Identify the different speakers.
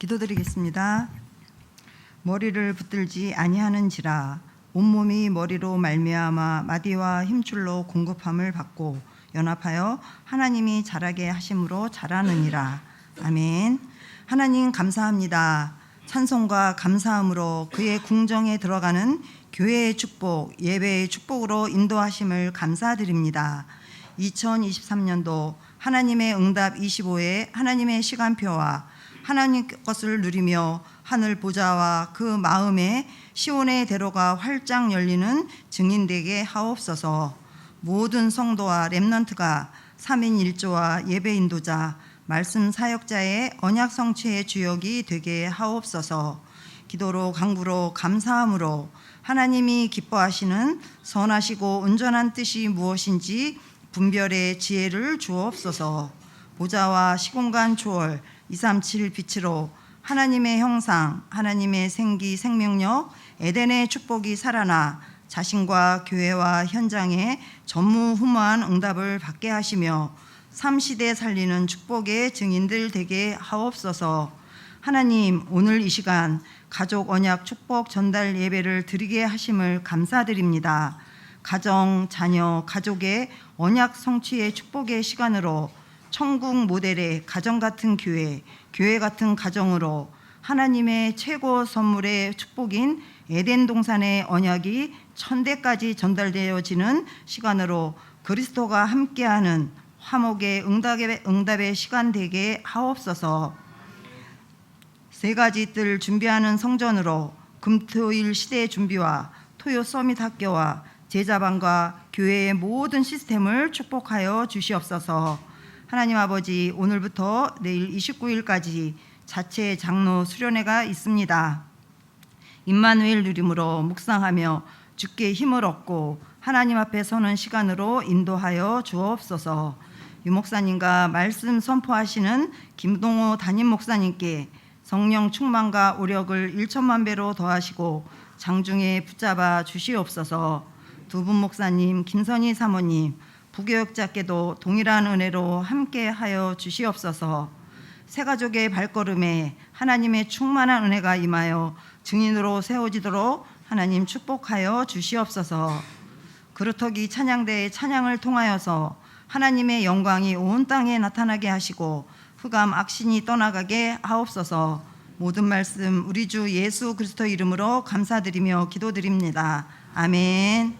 Speaker 1: 기도드리겠습니다. 머리를 붙들지 아니하는지라 온몸이 머리로 말미암아 마디와 힘줄로 공급함을 받고 연합하여 하나님이 자라게 하심으로 자라느니라. 아멘. 하나님 감사합니다. 찬송과 감사함으로 그의 궁정에 들어가는 교회의 축복, 예배의 축복으로 인도하심을 감사드립니다. 2023년도 하나님의 응답 25회 하나님의 시간표와 하나님 것을 누리며 하늘 보좌와 그 마음에 시온의 대로가 활짝 열리는 증인되게 하옵소서. 모든 성도와 렘넌트가 3인 1조와 예배 인도자 말씀 사역자의 언약 성취의 주역이 되게 하옵소서. 기도로 강구로 감사함으로 하나님이 기뻐하시는 선하시고 온전한 뜻이 무엇인지 분별의 지혜를 주옵소서. 보좌와 시공간 초월 237 빛으로 하나님의 형상, 하나님의 생기, 생명력, 에덴의 축복이 살아나 자신과 교회와 현장에 전무후무한 응답을 받게 하시며 삼시대 살리는 축복의 증인들 되게 하옵소서. 하나님, 오늘 이 시간 가족 언약 축복 전달 예배를 드리게 하심을 감사드립니다. 가정, 자녀, 가족의 언약 성취의 축복의 시간으로 천국 모델의 가정 같은 교회, 교회 같은 가정으로 하나님의 최고 선물의 축복인 에덴 동산의 언약이 천대까지 전달되어지는 시간으로 그리스도가 함께하는 화목의 응답의, 응답의 시간 되게 하옵소서. 세 가지 뜰 준비하는 성전으로 금토일 시대 준비와 토요 서밋 학교와 제자반과 교회의 모든 시스템을 축복하여 주시옵소서. 하나님 아버지 오늘부터 내일 29일까지 자체 장로 수련회가 있습니다. 임마누엘 누림으로 묵상하며 주께 힘을 얻고 하나님 앞에 서는 시간으로 인도하여 주옵소서. 유 목사님과 말씀 선포하시는 김동호 담임 목사님께 성령 충만과 오력을 1천만 배로 더하시고 장중에 붙잡아 주시옵소서. 두 분 목사님, 김선희 사모님, 부교역자께도 동일한 은혜로 함께하여 주시옵소서. 새 가족의 발걸음에 하나님의 충만한 은혜가 임하여 증인으로 세워지도록 하나님 축복하여 주시옵소서. 그루터기 찬양대의 찬양을 통하여서 하나님의 영광이 온 땅에 나타나게 하시고 흑암 악신이 떠나가게 하옵소서. 모든 말씀 우리 주 예수 그리스도 이름으로 감사드리며 기도드립니다. 아멘.